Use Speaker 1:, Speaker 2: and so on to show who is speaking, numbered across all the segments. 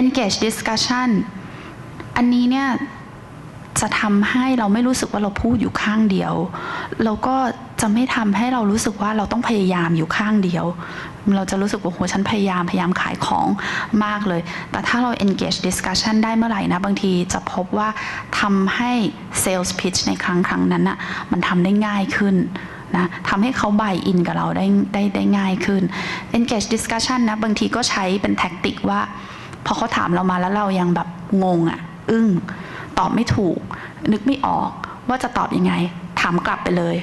Speaker 1: engage discussion อันนี้เนี่ยจะทำให้เราไม่รู้สึกว่าเราพูดอยู่ข้างเดียว แล้วก็จะไม่ทำให้เรารู้สึกว่าเราต้องพยายามอยู่ข้างเดียว เราจะรู้สึกว่าโหฉันพยายามพยายามขายของมากเลย แต่ถ้าเรา engage discussion ได้เมื่อไหร่นะ บางทีจะพบว่าทำให้ sales pitch ในครั้งครั้งนั้นนะมันทำได้ง่ายขึ้นนะทำให้เขา buy in กับเราได้ได้ได้ง่ายขึ้น engage discussion นะบางทีก็ใช้เป็นแท็กติกว่า พอเขาถามเรามาแล้วเรายังแบบงงอะ่ะ อึ้งตอบไม่ถูก นึกไม่ออกว่าจะตอบยังไง ถามกลับไปเลย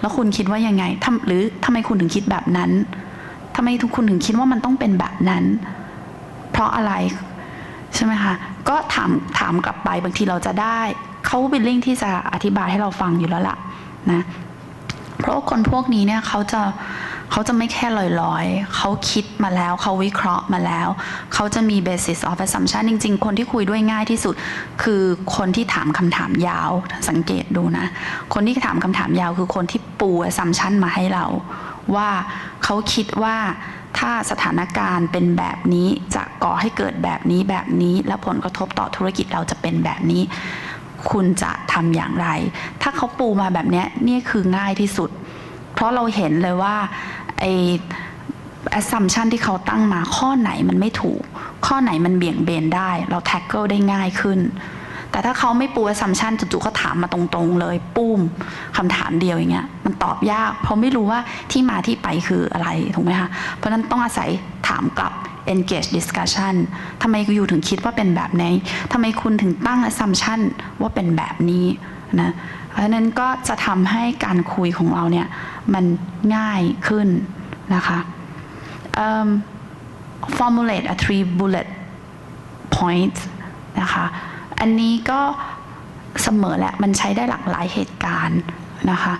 Speaker 1: แล้วคุณคิดว่ายังไงทำหรือทำไมคุณถึงคิดแบบนั้นทำไมทุกคุณถึงคิดว่ามันต้องเป็นแบบนั้น เพราะอะไรใช่ไหมคะก็ถามถามกลับไปบางทีเราจะได้เขาวิลลิ่งที่จะอธิบายให้เราฟังอยู่แล้วล่ะนะเพราะคนพวกนี้เนี่ยเขาจะ เขาจะไม่แค่ลอยๆ เขาคิดมาแล้ว เขาวิเคราะห์มาแล้ว เขาจะมี basis of assumption จริง ๆ คนที่คุยด้วยง่ายที่สุด คือคนที่ถามคำถามยาว สังเกตดูนะ คนที่ถามคำถามยาวคือคนที่ปู assumption มาให้เรา ว่าเขาคิดว่าถ้าสถานการณ์เป็นแบบนี้จะก่อให้เกิดแบบนี้แบบนี้ และผลกระทบต่อธุรกิจเราจะเป็นแบบนี้ คุณจะทำอย่างไร ถ้าเขาปูมาแบบนี้นี่คือง่ายที่สุด เพราะเราเห็นเลยว่า ไอ้ assumption ที่เขาตั้งมาข้อไหนมันไม่ถูก ข้อไหนมันเบี่ยงเบนได้ เรา tackle ได้ง่ายขึ้น แต่ถ้าเขาไม่ปู assumption จู่ๆเขาถามมาตรงๆ เลยปุ้มคำถามเดียวอย่างเงี้ยมันตอบยาก เพราะไม่รู้ว่าที่มาที่ไปคืออะไรถูกไหมคะเพราะฉะนั้นต้องอาศัยถามกลับ engage discussion ทำไมอยู่ถึงคิดว่าเป็นแบบนี้ทำไมคุณถึงตั้ง assumption ว่าเป็นแบบนี้นะ เพราะฉะนั้นก็จะทำให้การคุยของเราเนี่ยมันง่ายขึ้นนะคะ um, formulate a three bullet point นะคะ อันนี้ก็เสมอแหละ มันใช้ได้หลากหลายเหตุการณ์นะคะ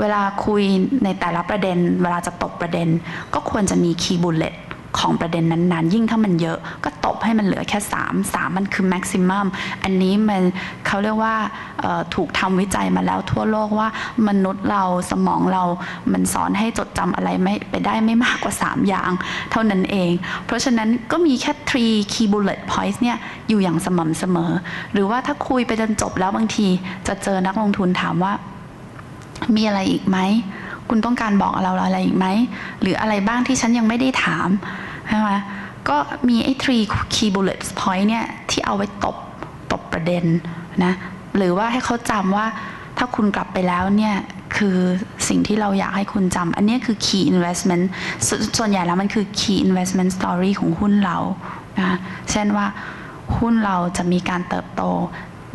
Speaker 1: เวลาคุยในแต่ละประเด็น เวลาจะตบประเด็น ก็ควรจะมี key bullet ของประเด็นนั้นๆ ยิ่งถ้ามันเยอะก็ตบให้มันเหลือแค่ 3 3 มันคือ maximum อันนี้มันเขาเรียกว่าถูกทำวิจัยมาแล้วทั่วโลกว่ามนุษย์เราสมองเรามันสอนให้จดจำอะไรไม่ไปได้ไม่มากกว่า 3 อย่าง เท่านั้นเอง เพราะฉะนั้นก็มีแค่ three key bullet points เนี่ยอยู่อย่างสม่ำเสมอ หรือว่าถ้าคุยไปจนจบแล้วบางทีจะเจอนักลงทุนถามว่า มีอะไรอีกไหม คุณต้องการบอกเราอะไรอีกไหม หรืออะไรบ้างที่ฉันยังไม่ได้ถาม ใช่ไหมก็มีไอ้ three key bullet point เนี่ยที่เอาไว้ตบตบประเด็นนะหรือว่าให้เขาจำว่าถ้าคุณกลับไปแล้วเนี่ยคือสิ่งที่เราอยากให้คุณจำอันนี้คือ key investment สส่วนใหญ่แล้วมันคือ key investment story ของหุ้นเรานะเช่นว่าหุ้นเราจะมีการเติบโต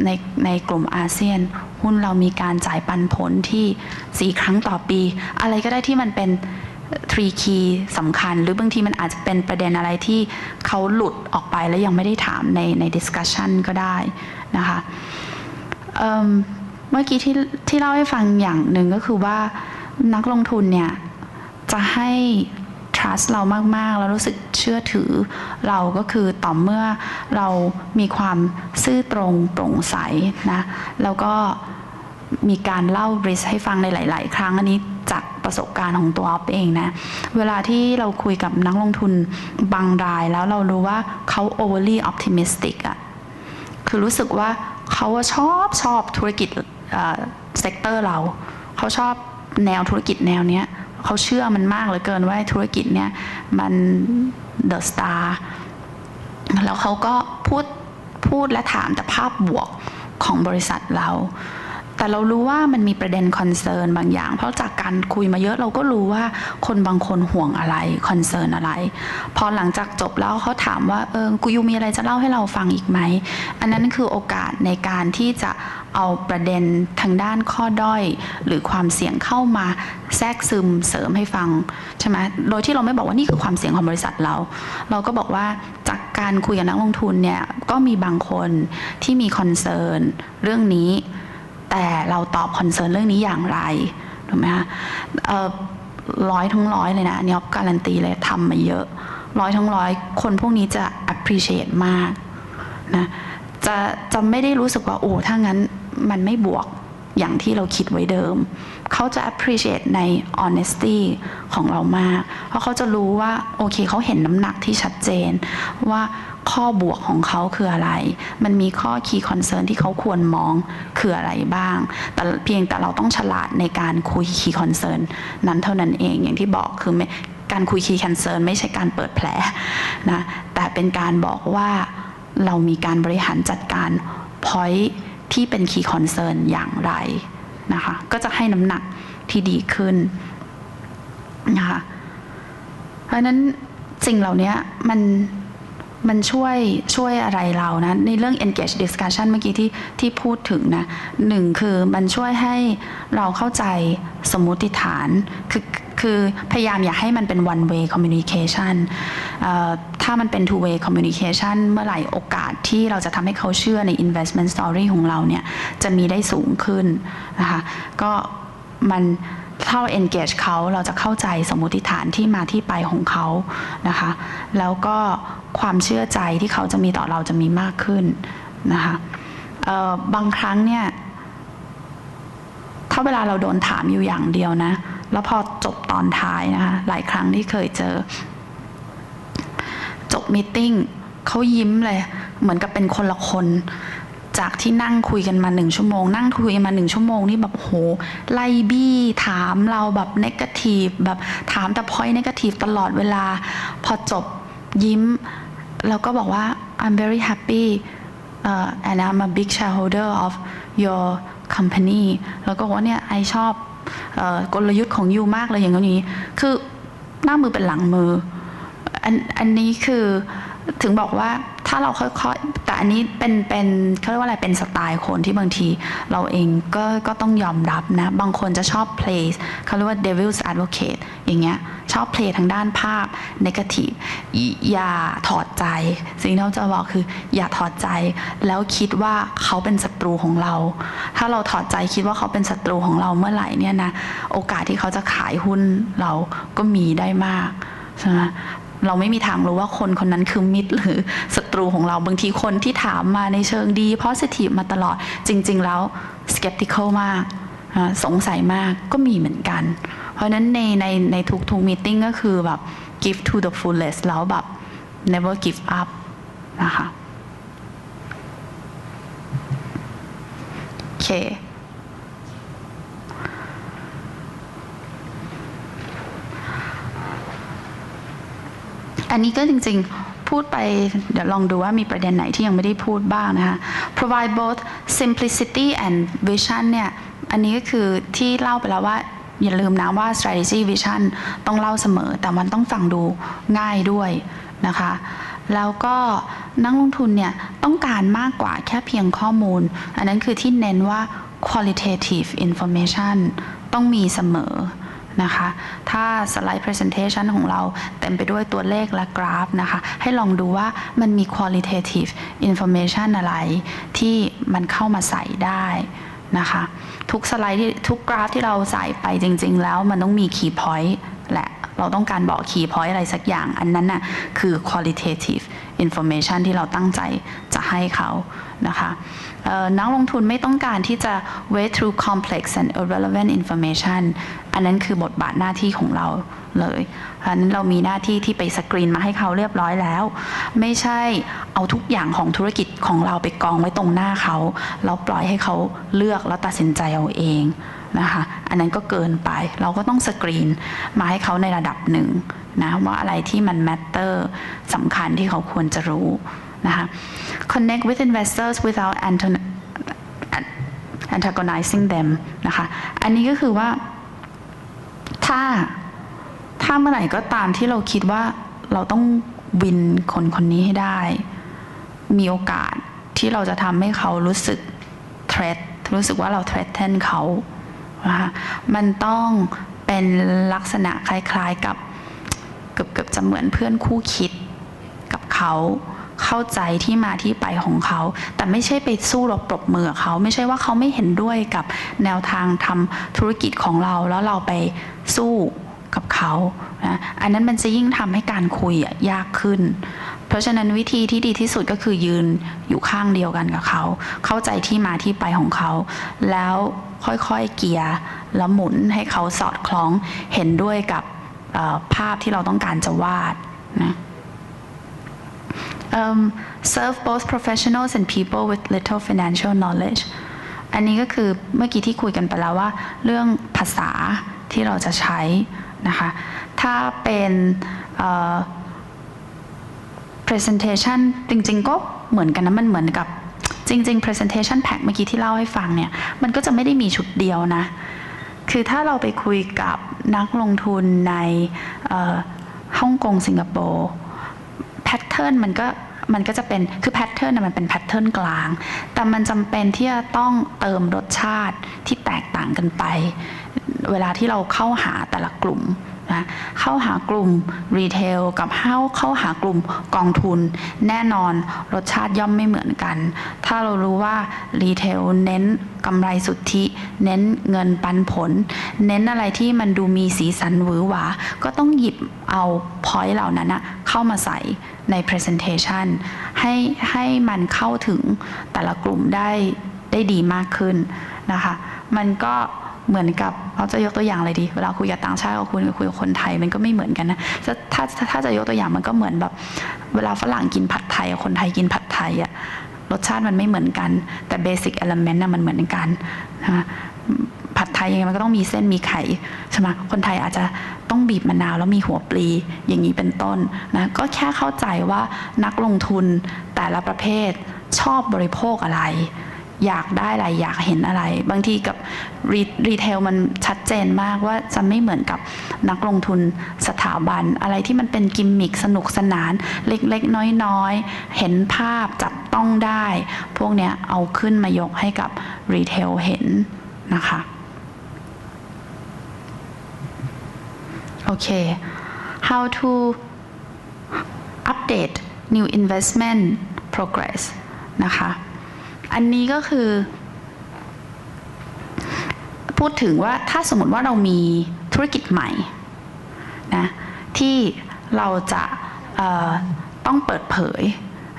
Speaker 1: ในในกลุ่มอาเซียน หุ้นเรามีการจ่ายปันผลที่ 4 ครั้งต่อปี อะไรก็ได้ที่มันเป็น three key สำคัญ หรือบางทีมันอาจจะเป็นประเด็นอะไรที่เขาหลุดออกไปแล้วยังไม่ได้ถามในใน discussion ก็ได้นะคะเเมื่อกี้ที่ที่เล่าให้ฟังอย่างหนึ่งก็คือว่านักลงทุนเนี่ยจะให้ trust เรามาก ๆ แล้วรู้สึกเชื่อถือเราก็คือต่อเมื่อเรามีความซื่อตรงโปร่งใสนะแล้วก็ มีการเล่า risk ให้ฟังในหลาย ๆ ครั้งอันนี้จากประสบการณ์ของตัวออฟเองนะ เวลาที่เราคุยกับนักลงทุนบางรายแล้วเรารู้ว่าเขา overly optimistic อะคือรู้สึกว่าเขาชอบชอบธุรกิจเซกเตอร์เรา เขาชอบแนวธุรกิจแนวเนี้ยเขาเชื่อมันมากเหลือเกินว่าธุรกิจเนี้ยมันเดอะสตาร์แล้วเขาก็พูดพูดและถามแต่ภาพบวกของบริษัทเรา แต่เรารู้ว่ามันมีประเด็นคอนเซิร์นบางอย่าง เพราะจากการคุยมาเยอะเราก็รู้ว่าคนบางคนห่วงอะไรคอนเซิร์นอะไร พอหลังจากจบแล้วเขาถามว่าเออกูยูมีอะไรจะเล่าให้เราฟังอีกไหม อันนั้นคือโอกาสในการที่จะเอาประเด็นทางด้านข้อด้อย หรือความเสี่ยงเข้ามาแทรกซึมเสริมให้ฟังใช่ไหมโดยที่เราไม่บอกว่านี่คือความเสี่ยงของบริษัทเรา เราก็บอกว่าจากการคุยกับนักลงทุนเนี่ยก็มีบางคนที่มีคอนเซิร์นเรื่องนี้ แต่เราตอบคอนเซิร์นเรื่องนี้อย่างไรถูกไหมคะร้อยทั้งร้อยเลยนะอันนี้การันตีเลยทำมาเยอะ ร้อยทั้งร้อยคนพวกนี้จะ appreciate มากนะจะจะไม่ได้รู้สึกว่าโอ้ถ้างั้นมันไม่บวกอย่างที่เราคิดไว้เดิม เขาจะ appreciate ใน honesty ของเรามาก เพราะเขาจะรู้ว่า โอเคเขาเห็นน้ำหนักที่ชัดเจน ว่าข้อบวกของเขาคืออะไร มันมีข้อ key concern ที่เขาควรมองคืออะไรบ้าง แต่เพียงแต่เราต้องฉลาดในการคุย key concern นั้นเท่านั้นเอง อย่างที่บอกคือการคุย key concern ไม่ใช่การเปิดแผลนะ แต่เป็นการบอกว่าเรามีการบริหารจัดการ point ที่เป็น key concern อย่างไร นะคะ ก็จะให้น้ำหนักที่ดีขึ้นนะคะ เพราะนั้นสิ่งเหล่านี้มันมันช่วยช่วยอะไรเรานะ ในเรื่อง engage discussion เมื่อกี้ที่ที่พูดถึงนะหนึ่งคือมันช่วยให้เราเข้าใจสมมุติฐานคือ คือพยายามอยากให้มันเป็น one way communication ถ้ามันเป็น two way communication เมื่อไหร่โอกาสที่เราจะทำให้เขาเชื่อใน investment story ของเราเนี่ย จะมีได้สูงขึ้นนะคะก็มันถ้าเรา engage เขาเราจะเข้าใจสมมติฐานที่มาที่ไปของเขานะคะ แล้วก็ความเชื่อใจที่เขาจะมีต่อเราจะมีมากขึ้นนะคะบางครั้งเนี่ย ถ้าเวลาเราโดนถามอยู่อย่างเดียวนะ แล้วพอจบตอนท้ายนะคะ หลายครั้งที่เคยเจอ จบมีตติ้งเขายิ้มเลย เหมือนกับเป็นคนละคน จากที่นั่งคุยกันมาหนึ่งชั่วโมง นั่งคุยกันมาหนึ่งชั่วโมงนี่แบบโห ไล่บี้ถามเราแบบเนกาทีฟแบบถามแต่พอยเนกาทีฟตลอดเวลา พอจบยิ้ม แล้วก็บอกว่า I'm very happy uh, and I'm a big shareholder of your company แล้วก็บอกว่าเนี่ยไอชอบ กลยุทธ์ของยูมากเลยอย่างนี้ คือหน้ามือเป็นหลังมือ อันอันนี้คือถึงบอกว่า ถ้าเราค่อยๆ แต่อันนี้เป็นเป็นเขาเรียกว่าอะไรเป็นสไตล์คนที่บางที เราเองก็ก็ต้องยอมรับนะ บางคนจะชอบ play เขาเรียกว่า devil's advocate อย่างเงี้ยชอบ play ทางด้านภาพ negative ออย่าถอดใจ สิ่งที่เราจะบอกคือ อย่าถอดใจ แล้วคิดว่าเขาเป็นศัตรูของเรา ถ้าเราถอดใจคิดว่าเขาเป็นศัตรูของเราเมื่อไหร่เนี่ยนะโอกาสที่เขาจะขายหุ้นเราก็มีได้มากใช่ไหม เราไม่มีทางรู้ว่าคนคนนั้นคือมิตรหรือศัตรูของเราบางทีคนที่ถามมาในเชิงดี positive มาตลอดจริง ๆ แล้ว skeptical มากสงสัยมากก็มีเหมือนกัน เพราะนั้นในในในทุกทุก meeting ก็คือแบบ give to the fullest แล้วแบบ never give up นะคะโอเค อันนี้ก็จริงๆ พูดไปเดี๋ยวลองดูว่ามีประเด็นไหนที่ยังไม่ได้พูดบ้างนะคะ provide both simplicity and vision เนี่ยอันนี้ก็คือที่เล่าไปแล้วว่าอย่าลืมนะว่า strategy vision ต้องเล่าเสมอ แต่มันต้องฟังดูง่ายด้วยนะคะ แล้วก็นักลงทุนเนี่ยต้องการมากกว่าแค่เพียงข้อมูล อันนั้นคือที่เน้นว่า qualitative information ต้องมีเสมอ นะคะ ถ้าสไลด์ presentation ของเราเต็มไปด้วยตัวเลขและกราฟนะคะ ให้ลองดูว่ามันมี qualitative information อะไร ที่มันเข้ามาใส่ได้นะคะ ทุกสไลด์ที่ทุกกราฟที่เราใส่ไปจริง ๆ แล้วมันต้องมี key point แหละ เราต้องการบอก key point อะไรสักอย่าง อันนั้นน่ะคือ qualitative information ที่เราตั้งใจจะให้เขานะคะ นักลงทุนไม่ต้องการที่จะ wade through complex and irrelevant information อันนั้นคือบทบาทหน้าที่ของเราเลยเพราะฉะนั้นเรามีหน้าที่ที่ไปสกรีนมาให้เขาเรียบร้อยแล้ว ไม่ใช่เอาทุกอย่างของธุรกิจของเราไปกองไว้ตรงหน้าเขาแล้วปล่อยให้เขาเลือกแล้วตัดสินใจเอาเองนะคะอันนั้นก็เกินไปเราก็ต้องสกรีนมาให้เขาในระดับหนึ่งนะว่าอะไรที่มัน matter สำคัญที่เขาควรจะรู้นะคะ connect with investors without antagonizing them นะคะ อันนี้ก็คือว่าถ้าถ้าเมื่อไหร่ก็ตามที่เราคิดว่าเราต้องวินคนคนนี้ให้ได้ มีโอกาสที่เราจะทำให้เขารู้สึก threat รู้สึกว่าเรา threaten เขานะคะมันต้องเป็นลักษณะคล้ายๆกับเกือบเกือบจะเหมือนเพื่อนคู่คิดกับเขา เข้าใจที่มาที่ไปของเขา แต่ไม่ใช่ไปสู้รบปรบมือเขา ไม่ใช่ว่าเขาไม่เห็นด้วยกับแนวทางทำธุรกิจของเรา แล้วเราไปสู้กับเขานะอันนั้นมันจะยิ่งทำให้การคุยยากขึ้น เพราะฉะนั้นวิธีที่ดีที่สุดก็คือยืนอยู่ข้างเดียวกันกับเขา เข้าใจที่มาที่ไปของเขา แล้วค่อยๆเกียร์แล้วหมุนให้เขาสอดคล้องเห็นด้วยกับภาพที่เราต้องการจะวาดนะ um, serve both professionals and people with little financial knowledge อันนี้ก็คือเมื่อกี้ที่คุยกันไปแล้วว่า เรื่องภาษาที่เราจะใช้นะคะ ถ้าเป็นเอ่อ presentation จริงๆ ก็เหมือนกันนะ มันเหมือนกับจริง ๆ presentation pack เมื่อกี้ที่เล่าให้ฟังเนี่ย มันก็จะไม่ได้มีชุดเดียวนะ คือถ้าเราไปคุยกับนักลงทุนในฮ่องกงสิงคโปร์ พทเทิร์นมันก็มันก็จะเป็นคือแพทเทิร์นมันเป็นแพทเทิร์นกลาง แต่มันจำเป็นที่จะต้องเติมรสชาติที่แตกต่างกันไป เวลาที่เราเข้าหาแต่ละกลุ่มนะเข้าหากลุ่มรีเทลกับเข้าเข้าหากลุ่มกองทุน แน่นอนรสชาติย่อมไม่เหมือนกัน ถ้าเรารู้ว่ารีเทลเน้นกำไรสุทธิ เน้นเงินปันผล เน้นอะไรที่มันดูมีสีสันหวือหวา ก็ต้องหยิบเอาพอยต์เหล่านั้นนะ เข้ามาใส่ใน Presentation ให้ให้มันเข้าถึงแต่ละกลุ่มได้ได้ดีมากขึ้นนะคะ มันก็เหมือนกับเราจะยกตัวอย่างอะไรดี เวลาคุยกับต่างชาติกับคุยคุยกับคนไทยมันก็ไม่เหมือนกันนะถ้าถ้าถ้าจะยกตัวอย่างมันก็เหมือนแบบ เวลาฝรั่งกินผัดไทยกับคนไทยกินผัดไทยอะรสชาติมันไม่เหมือนกัน แต่เบสิกเอลเมนต์น่ะมันเหมือนกันนะ ผัดไทยยังไงมันก็ต้องมีเส้นมีไข่ใช่ไหมคนไทยอาจจะต้องบีบมะนาวแล้วมีหัวปลีอย่างนี้เป็นต้นนะก็แค่เข้าใจว่านักลงทุนแต่ละประเภทชอบบริโภคอะไร อยากได้อะไรอยากเห็นอะไร บางทีกับรีรเทลมันชัดเจนมากว่าจะไม่เหมือนกับนักลงทุนสถาบัน อะไรที่มันเป็นกิมมิคสนุกสนาน เล็กๆ น้อยๆ เห็นภาพจับต้องได้ พวกเนี้ยเอาขึ้นมายกให้กับรีเทลเห็นนะคะ โอเค how to update new investment progress นะคะ อันนี้ก็คือ พูดถึงว่าถ้าสมมติว่าเรามีธุรกิจใหม่นะที่เราจะต้องเปิดเผย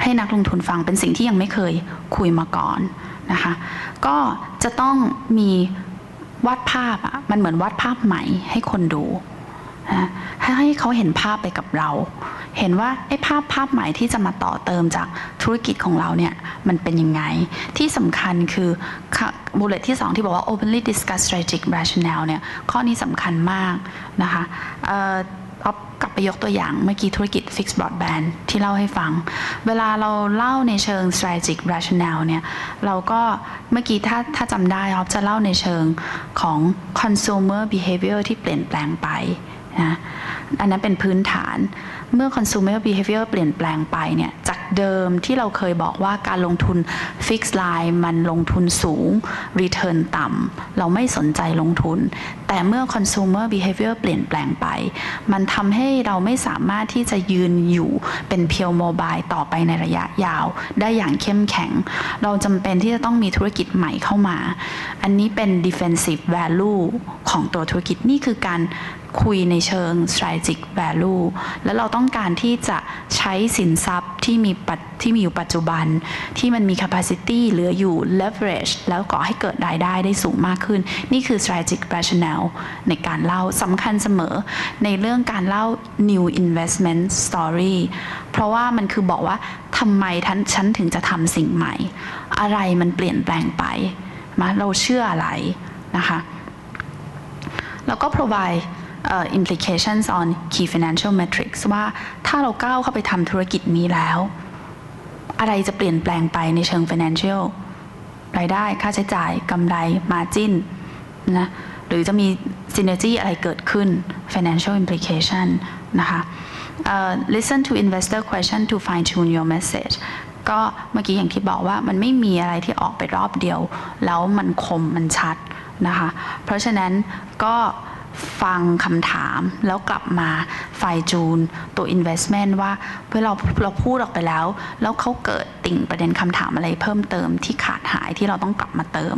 Speaker 1: ให้นักลงทุนฟังเป็นสิ่งที่ยังไม่เคยคุยมาก่อนนะคะก็จะต้องมีวาดภาพอะมันเหมือนวาดภาพใหม่ให้คนดู ให้ให้เขาเห็นภาพไปกับเรา เห็นว่าไอ้ภาพภาพใหม่ที่จะมาต่อเติมจากธุรกิจของเราเนี่ยมันเป็นยังไง ที่สำคัญคือบูเลตที่ 2 ที่บอกว่า openly discuss strategic rationale เนี่ยข้อนี้สำคัญมากนะคะเออเอากลับไปยกตัวอย่างเมื่อกี้ธุรกิจ fixed broadband ที่เล่าให้ฟัง เวลาเราเล่าในเชิง strategic rationale เนี่ย เราก็เมื่อกี้ถ้าถ้าจำได้ครับจะเล่าในเชิงของ consumer behavior ที่เปลี่ยนแปลงไป นะอันนั้นเป็นพื้นฐานเมื่อ consumer behavior เปลี่ยนแปลงไปเนี่ยจากเดิมที่เราเคยบอกว่าการลงทุน fixed line มันลงทุนสูง return ต่ำเราไม่สนใจลงทุน แต่เมื่อ consumer behavior เปลี่ยนแปลงไป มันทำให้เราไม่สามารถที่จะยืนอยู่เป็นเพียวโมบายต่อไปในระยะยาว ได้อย่างเข้มแข็ง เราจำเป็นที่จะต้องมีธุรกิจใหม่เข้ามา อันนี้เป็น defensive value ของตัวธุรกิจนี่คือการคุยในเชิง strategic value แล้วเราต้องการที่จะใช้สินทรัพย์ที่มีปัจที่มีอยู่ปัจจุบัน ที่มันมี capacity เหลืออยู่ leverage แล้วก่อให้เกิดรายได้ได้สูงมากขึ้น นี่คือ strategic rationale ในการเล่าสำคัญเสมอในเรื่องการเล่า new investment story เพราะว่ามันคือบอกว่าทำไมท่านฉันถึงจะทำสิ่งใหม่ อะไรมันเปลี่ยนแปลงไปมาเราเชื่ออะไรนะคะ แล้วก็ provide uh, implications on key financial metrics ว่าถ้าเราก้าวเข้าไปทำธุรกิจนี้แล้ว อะไรจะเปลี่ยนแปลงไปในเชิง financial รายได้ค่าใช้จ่ายกำไร margin นะหรือจะมี synergy อะไรเกิดขึ้น financial implication นะคะ uh, listen to investor question to fine tune your message ก็เมื่อกี้อย่างที่บอกว่ามันไม่มีอะไรที่ออกไปรอบเดียว แล้วมันคมมันชัด นะคะ เพราะฉะนั้นก็ฟังคำถามแล้วกลับมาไฟจูนตัว investment ว่าเวลาเราพูดออกไปแล้ว แล้วเขาเกิดติ่งประเด็นคำถามอะไรเพิ่มเติมที่ขาดหายที่เราต้องกลับมาเติม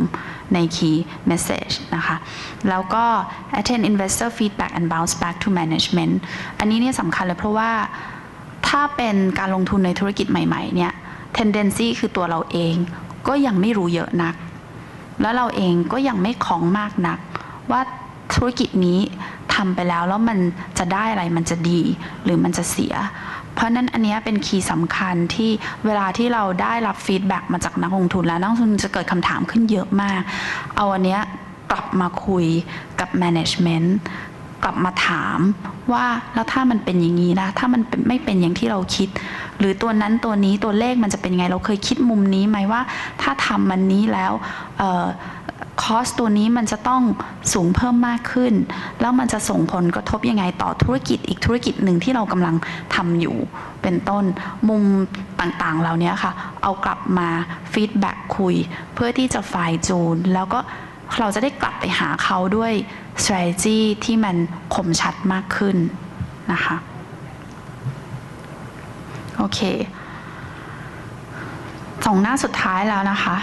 Speaker 1: ใน key message นะคะ แล้วก็ attend investor feedback and bounce back to management อันนี้เนี่ยสำคัญเลยเพราะว่าถ้าเป็นการลงทุนในธุรกิจใหม่ๆเนี่ย tendency คือตัวเราเองก็ยังไม่รู้เยอะนัก แล้วเราเองก็ยังไม่คล้องมากนัก ว่าธุรกิจนี้ทำไปแล้วแล้วมันจะได้อะไรมันจะดีหรือมันจะเสีย เพราะนั้นอันนี้เป็นคีย์สำคัญที่เวลาที่เราได้รับฟีดแบ็กมาจากนักลงทุนแล้วนักลงทุนจะเกิดคำถามขึ้นเยอะมาก เอาอันเนี้ยกลับมาคุยกับ management กลับมาถามว่าแล้วถ้ามันเป็นอย่างนี้นะถ้ามันไม่เป็นอย่างที่เราคิด หรือตัวนั้นตัวนี้ตัวเลขมันจะเป็นไง เราเคยคิดมุมนี้ไหมว่า ถ้าทำมันนี้แล้วคอสตัวนี้มันจะต้องสูงเพิ่มมากขึ้น แล้วมันจะส่งผลกระทบยังไงต่อธุรกิจอีกธุรกิจหนึ่งที่เรากำลังทำอยู่เป็นต้นมุมต่างๆเหล่านี้ค่ะ เอากลับมาฟีดแบ็กคุย เพื่อที่จะฝ่ายจูน แล้วก็เราจะได้กลับไปหาเขาด้วย strategy ที่มันคมชัดมากขึ้นนะคะโอเคสองหน้าสุดท้ายแล้วนะคะ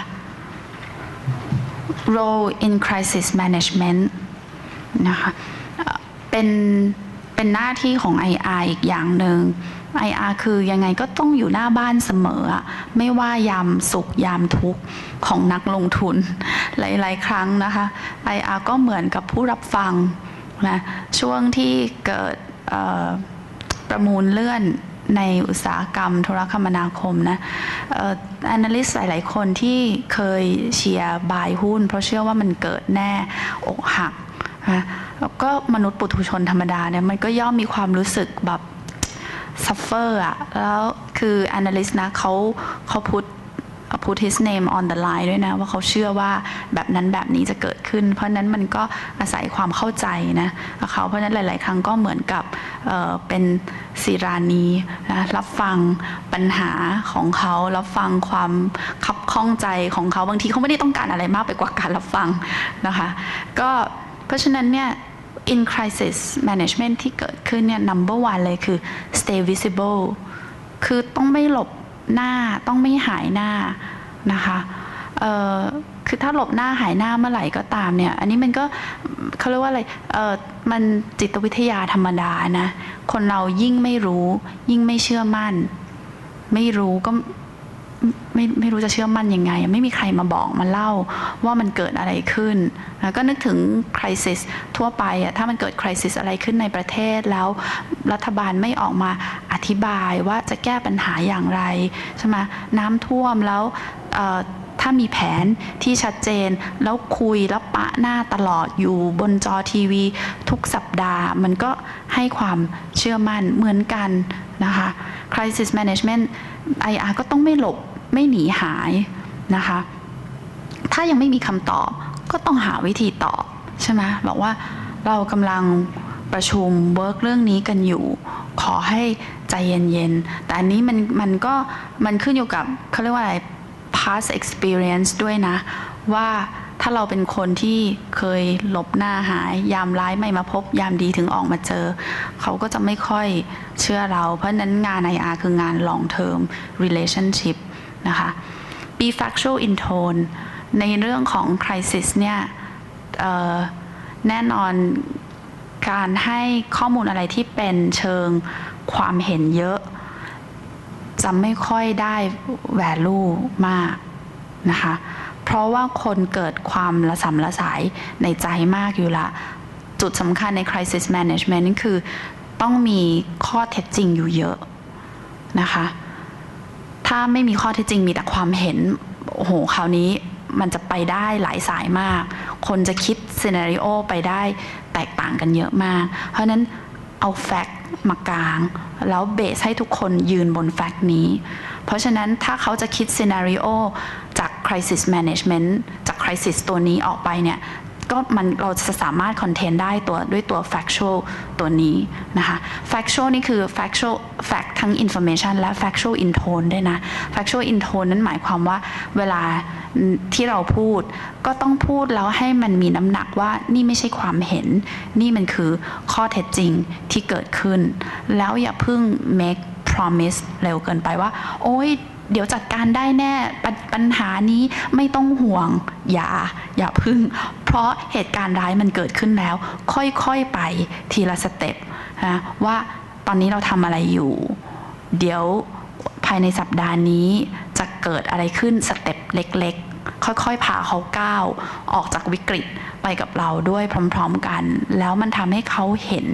Speaker 1: role in crisis management นะคะเอ่อเป็น เป็นหน้าที่ของ IR อีกอย่างหนึ่ง IR คือยังไงก็ต้องอยู่หน้าบ้านเสมอ ไม่ว่ายามสุขยามทุกข์ของนักลงทุน หลาย ๆ ครั้งนะคะ IR ก็เหมือนกับผู้รับฟังนะช่วงที่เกิดประมูลเลื่อนในอุตสาหกรรมโทรคมนาคมนะเอ่อ analyst หลาย ๆ คนที่เคยเชียร์บายหุ้น เพราะเชื่อว่ามันเกิดแน่อกหัก นะแล้วก็มนุษย์ปุถุชนธรรมดาเนี่ยมันก็ย่อมมีความรู้สึกแบบ suffer อะแล้วคือ analyst นะเขาเขาพูด put his name on the line ด้วยนะ ว่าเขาเชื่อว่าแบบนั้นแบบนี้จะเกิดขึ้น เพราะนั้นมันก็อาศัยความเข้าใจนะเขาเพราะนั้นหลาย ๆ ครั้งก็เหมือนกับเเป็นศิรานีนะรับฟังปัญหาของเขารับฟังความคับข้องใจของเขาบางทีเขาไม่ได้ต้องการอะไรมากไปกว่าการรับฟังนะคะ ก็ เพราะฉะนั้นเนี่ย in crisis management ที่เกิดขึ้นเนี่ย number one เลยคือ stay visible คือต้องไม่หลบหน้าต้องไม่หายหน้านะคะเอ่อคือถ้าหลบหน้าหายหน้าเมื่อไหร่ก็ตามเนี่ย อันนี้มันก็เขาเรียกว่าอะไรเออมันจิตวิทยาธรรมดานะ คนเรายิ่งไม่รู้ ยิ่งไม่เชื่อมั่น ไม่รู้ก็ ไม่ไม่รู้จะเชื่อมั่นยังไง ไม่มีใครมาบอกมาเล่าว่ามันเกิดอะไรขึ้นแล้วก็นึกถึงคริสิสทั่วไปอะถ้ามันเกิดคริสิสอะไรขึ้นในประเทศแล้วรัฐบาลไม่ออกมาอธิบายว่าจะแก้ปัญหาอย่างไรใช่ไหมน้ำท่วมแล้วถ้ามีแผนที่ชัดเจน แล้วคุยแล้วปะหน้าตลอดอยู่บนจอทีวี ทุกสัปดาห์ มันก็ให้ความเชื่อมั่นเหมือนกันนะคะ crisis management IR ก็ต้องไม่หลบ ไม่หนีหายนะคะ ถ้ายังไม่มีคำตอบก็ต้องหาวิธีตอบใช่ไหมบอกว่าเรากำลังประชุมเวิร์กเรื่องนี้กันอยู่ ขอให้ใจเย็นๆ แต่อันนี้มันมันก็มันขึ้นอยู่กับเขาเรียกว่าอะไร past experience ด้วยนะ ว่าถ้าเราเป็นคนที่เคยหลบหน้าหาย ยามร้ายไม่มาพบ ยามดีถึงออกมาเจอ เขาก็จะไม่ค่อยเชื่อเรา เพราะนั้นงาน IR คืองาน long term relationship นะคะ be factual in tone ในเรื่องของ crisis เนี่ยแน่นอนการให้ข้อมูลอะไรที่เป็นเชิงความเห็นเยอะ จะไม่ค่อยได้ value มากนะคะ เพราะว่าคนเกิดความระสำระสายในใจมากอยู่ละ จุดสำคัญใน crisis management นี่คือต้องมีข้อเท็จจริงอยู่เยอะนะคะ ถ้าไม่มีข้อเท็จจริงมีแต่ความเห็นโอ้โหคราวนี้มันจะไปได้หลายสายมาก คนจะคิดซีนารีโอไปได้แตกต่างกันเยอะมาก เพราะฉะนั้นเอาแฟกต์มากลาง แล้วเบสให้ทุกคนยืนบนแฟกต์นี้ เพราะฉะนั้นถ้าเขาจะคิดซีนารีโอจาก crisis management จาก crisis ตัวนี้ออกไปเนี่ย ก็มันเราจะสามารถคอนเทนได้ตัวด้วยตัว factual ตัวนี้นะคะ factual นี่คือ factual fact ทั้ง information และ factual in tone ด้วยนะ factual in tone นั้นหมายความว่าเวลาที่เราพูดก็ต้องพูดแล้วให้มันมีน้ำหนักว่านี่ไม่ใช่ความเห็น นี่มันคือข้อเท็จจริงที่เกิดขึ้น แล้วอย่าเพิ่ง make promise เร็วเกินไปว่า โอ๊ย เดี๋ยวจัดการได้แน่ปปัญหานี้ไม่ต้องห่วง อย่า อย่าพึ่ง เพราะเหตุการณ์ร้ายมันเกิดขึ้นแล้ว ค่อยๆไปทีละสเต็ปนะว่าตอนนี้เราทำอะไรอยู่ เดี๋ยวภายในสัปดาห์นี้จะเกิดอะไรขึ้นสเต็ปเล็กๆ ค่อยๆ พาเขาก้าวออกจากวิกฤตไปกับเราด้วยพร้อมๆกัน แล้วมันทำให้เขาเห็น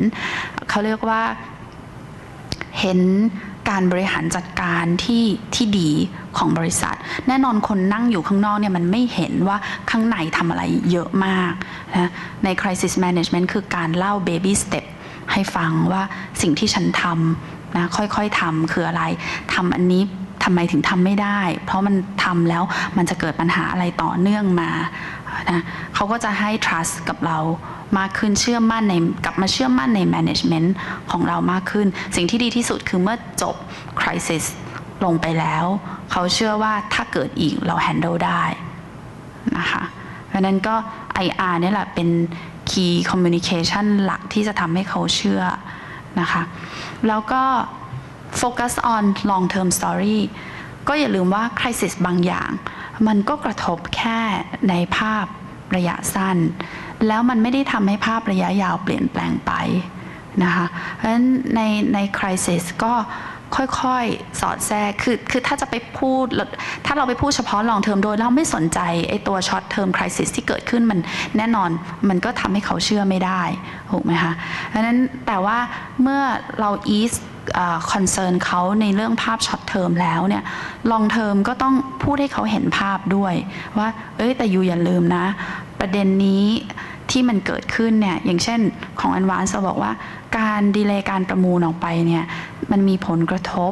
Speaker 1: เขาเรียกว่าเห็น การบริหารจัดการที่ที่ดีของบริษัท แน่นอนคนนั่งอยู่ข้างนอกเนี่ยมันไม่เห็นว่าข้างในทำอะไรเยอะมากนะใน crisis management คือการเล่า baby step ให้ฟังว่าสิ่งที่ฉันทำนะค่อยๆทำคืออะไรทำอันนี้ทำไมถึงทำไม่ได้ เพราะมันทำแล้วมันจะเกิดปัญหาอะไรต่อเนื่องมานะเขาก็จะให้ trust กับเรา มากขึ้นเชื่อมั่นในกลับมาเชื่อมั่นใน management ของเรามากขึ้น สิ่งที่ดีที่สุดคือเมื่อจบ crisis ลงไปแล้ว เขาเชื่อว่าถ้าเกิดอีกเรา handle ได้นะคะเพราะนั้นก็ IR เนี่ยแหละเป็น key communication หลักที่จะทำให้เขาเชื่อนะคะ แล้วก็ focus on long term story ก็อย่าลืมว่า crisis บางอย่าง มันก็กระทบแค่ในภาพระยะสั้น แล้วมันไม่ได้ทำให้ภาพระยะยาวเปลี่ยนแปลงไปนะคะเพราะฉะนั้นในใน crisis ก็ค่อยๆ สอดแทรก คือ คือ ถ้าจะไปพูด ถ้าเราไปพูดเฉพาะ long term โดย เราไม่สนใจ ไอ้ตัว short term crisis ที่เกิดขึ้น มัน แน่นอน มันก็ทำให้เขาเชื่อไม่ได้ ถูกไหมคะเพราะฉะนั้น แต่ว่า เมื่อเรา ease คอนเซิร์นเขาในเรื่องภาพช็อตเทอมแล้วเนี่ยลองเทอมก็ต้องพูดให้เขาเห็นภาพด้วย ว่าเอ้ยแต่ยูอย่าลืมนะ ประเด็นนี้ที่มันเกิดขึ้นเนี่ยอย่างเช่นของ a d v a n c e เราบอกว่า การดีเลย์การประมูลออกไปเนี่ยมันมีผลกระทบ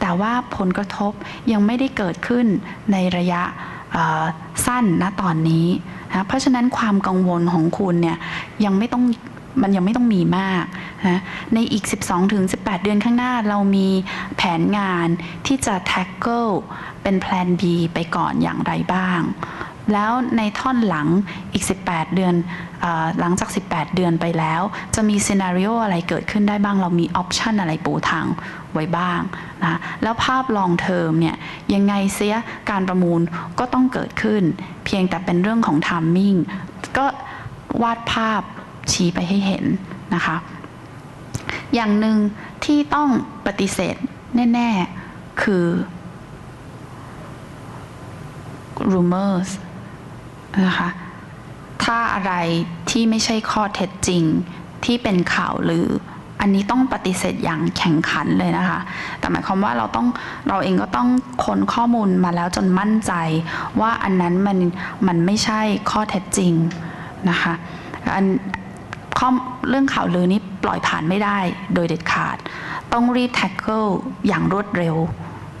Speaker 1: แต่ว่าผลกระทบยังไม่ได้เกิดขึ้นในระยะสั้นณตอนนี้นะเพราะฉะนั้นความกังวลของคุณเนี่ยยังไม่ต้อง มันยังไม่ต้องมีมากนะในอีก 12-18 เดือนข้างหน้าเรามีแผนงานที่จะ tackle เป็นแพลน B ไปก่อนอย่างไรบ้าง แล้วในท่อนหลังอีก 18 เดือนอหลังจาก 18 เดือนไปแล้ว จะมีซีนารีโออะไรเกิดขึ้นได้บ้าง เรามีออปชันอะไรปูทางไว้บ้างนะแล้วภาพลองเทอมเนี่ยยังไงเสียการประมูลก็ต้องเกิดขึ้น เพียงแต่เป็นเรื่องของทามมิ่งก็วาดภาพ ชี้ไปให้เห็นนะคะ อย่างหนึ่งที่ต้องปฏิเสธแน่ ๆ คือ rumors นะคะถ้าอะไรที่ไม่ใช่ข้อเท็จจริงที่เป็นข่าวลือ อันนี้ต้องปฏิเสธอย่างแข่งขันเลยนะคะ แต่หมายความว่าเราต้องเราเองก็ต้องค้นข้อมูลมาแล้วจนมั่นใจ ว่าอันนั้นมันมันไม่ใช่ข้อเท็จจริงนะคะอัน เรื่องข่าวลือนี้ปล่อยผ่านไม่ได้โดยเด็ดขาด ต้องรีบแท็กเกิลอย่างรวดเร็ว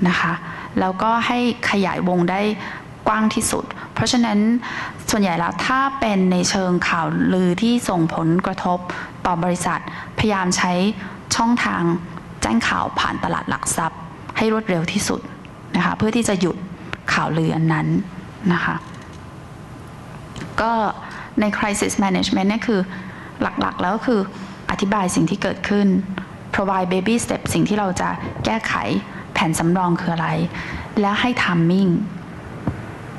Speaker 1: นะคะ แล้วก็ให้ขยายวงได้กว้างที่สุด เพราะฉะนั้นส่วนใหญ่แล้วถ้าเป็นในเชิงข่าวลือที่ส่งผลกระทบต่อบริษัท พยายามใช้ช่องทางแจ้งข่าวผ่านตลาดหลักทรัพย์ ให้รวดเร็วที่สุดนะคะเพื่อที่จะหยุดข่าวลืออันนั้นนะคะ ก็ใน crisis management เนี่ยคือ หลักๆ แล้วก็คืออธิบายสิ่งที่เกิดขึ้น provide baby step สิ่งที่เราจะแก้ไขแผนสำรองคืออะไร แล้วให้ timing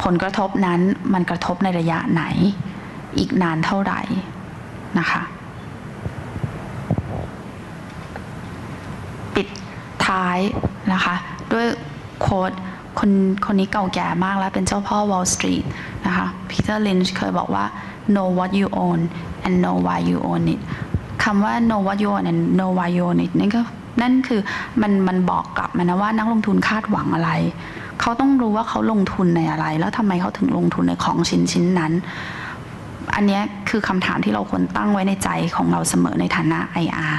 Speaker 1: ผลกระทบนั้นมันกระทบในระยะไหน อีกนานเท่าไหร่นะคะ ปิดท้ายนะคะ ด้วยโค้ดคนคนนี้เก่าแก่มากแล้วเป็นเจ้าพ่อ Wall Street นะคะพีเตอร์ลินช์เคยบอกว่า know what you own and know why you own it คำว่า know what you own and know why you own it นั่นก็นั่นคือมันมันบอกกลับมานะว่านักลงทุนคาดหวังอะไร เขาต้องรู้ว่าเขาลงทุนในอะไร แล้วทำไมเขาถึงลงทุนในของชิ้นชิ้นนั้น อันนี้คือคำถามที่เราควรตั้งไว้ในใจของเราเสมอในฐานะ IR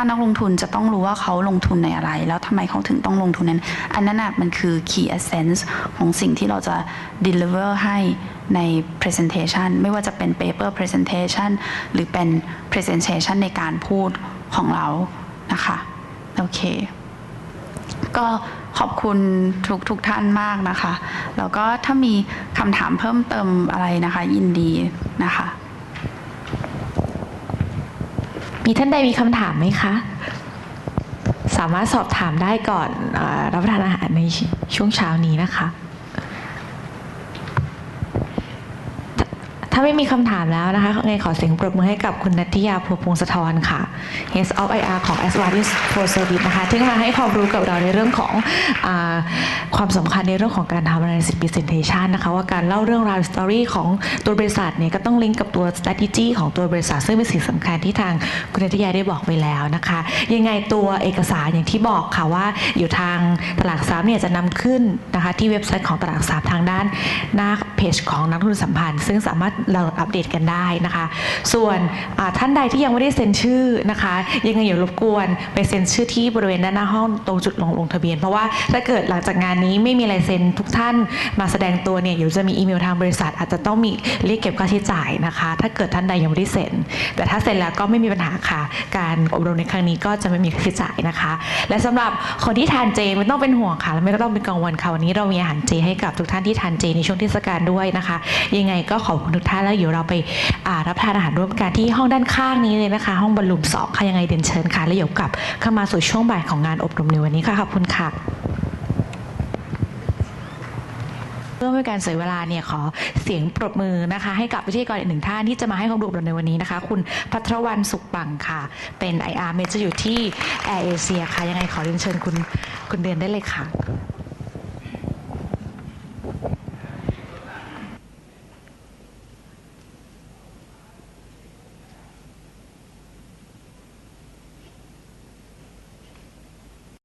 Speaker 1: ถ้านักลงทุนจะต้องรู้ว่าเขาลงทุนในอะไร แล้วทำไมเขาถึงต้องลงทุนนั้น อันนั้นนะมันคือ key essence ของสิ่งที่เราจะ deliver ให้ใน presentation ไม่ว่าจะเป็น paper presentation หรือเป็น presentation ในการพูดของเรานะคะโอเค ก็ขอบคุณทุกทุกท่านมากนะคะ แล้วก็ถ้ามีคำถามเพิ่มเติมอะไรนะคะ ยินดีนะคะ
Speaker 2: มีท่านใดมีคำถามไหมคะ สามารถสอบถามได้ก่อนอรับประทานอาหารในช่วงเช้านี้นะคะ ถ้าไม่มีคำถามแล้วนะคะไงขอเสียงปรบมือให้กับคุณนัทยาพัวพงศธรค่ะ Head of IR ของ a s w a r i s for Service นะคะที่มาให้ความรู้กับเราในเรื่องของอความสำคัญในเรื่องของการทำ analysis presentation นะคะว่าการเล่าเรื่องราว story ของตัวบริษัทเนี่ยก็ต้องลิงก์กับตัว strategy ของตัวบริษัท ซึ่งเป็นสิ่งสำคัญที่ทางคุณนิตยาได้บอกไปแล้วนะคะ ยังไงตัวเอกสารอย่างที่บอกค่ะว่าอยู่ทางตลาดหลักทรัพย์เนี่ยจะนำขึ้นนะคะที่เว็บไซต์ของตลาดหลักทรัพย์ทางด้านหน้า เพจของนักทุนสัมพันธ์ ซึ่งสามารถเราอัปเดตกันได้นะคะ ส่วนท่านใดที่ยังไม่ได้เซ็นชื่อนะคะ ยังไงอย่ารบกวนไปเซ็นชื่อที่บริเวณด้านหน้าห้องตรงจุดลงลงทะเบียน เพราะว่าถ้าเกิดหลังจากงานนี้ไม่มีลายเซ็นทุกท่านมาแสดงตัวเนี่ยเดี๋ยวจะมีอีเมลทางบริษัท อาจจะต้องมีเรียกเก็บค่าใช้จ่ายนะคะ ถ้าเกิดท่านใดยังไม่ได้เซ็น แต่ถ้าเซ็นแล้วก็ไม่มีปัญหาค่ะ การอบรมในครั้งนี้ก็จะไม่มีค่าใช้จ่ายนะคะ และสำหรับคนที่ทานเจไม่ต้องเป็นห่วงค่ะและไม่ต้องเป็นกังวลค่ะวันนี้เรามีอาหารเจให้กับทุกท่านที่ทานเจในช่วงเทศกาลด้วยนะคะ ยังไงก็ขอบคุณทุกท่านแล้วเดี๋ยวเราไปารับทานอาหารร่วมกันที่ห้องด้านข้างนี้เลยนะคะ ห้องบอลลูมสองค่ะยังไงเดินเชิญค่ะแล้วเดี๋ยวกลับเข้ามาสู่ช่วงบ่ายของงานอบรมในวันนี้ค่ะขอบคุณค่ะเพื่อไม่ให้การเสียเวลาเนี่ยขอเสียงปรบมือนะคะ ให้กับวิทยากรอีกหนึ่งท่านที่จะมาให้ความรู้บเราในวันนี้นะคะ คุณพัทรวันสุขปังค่ะ เป็น IR เมเจะอยู่ที่แอร์เอเชียค่ะ ยังไงขอเรียนเชิญคุณคุณเดือนได้เลยค่ะ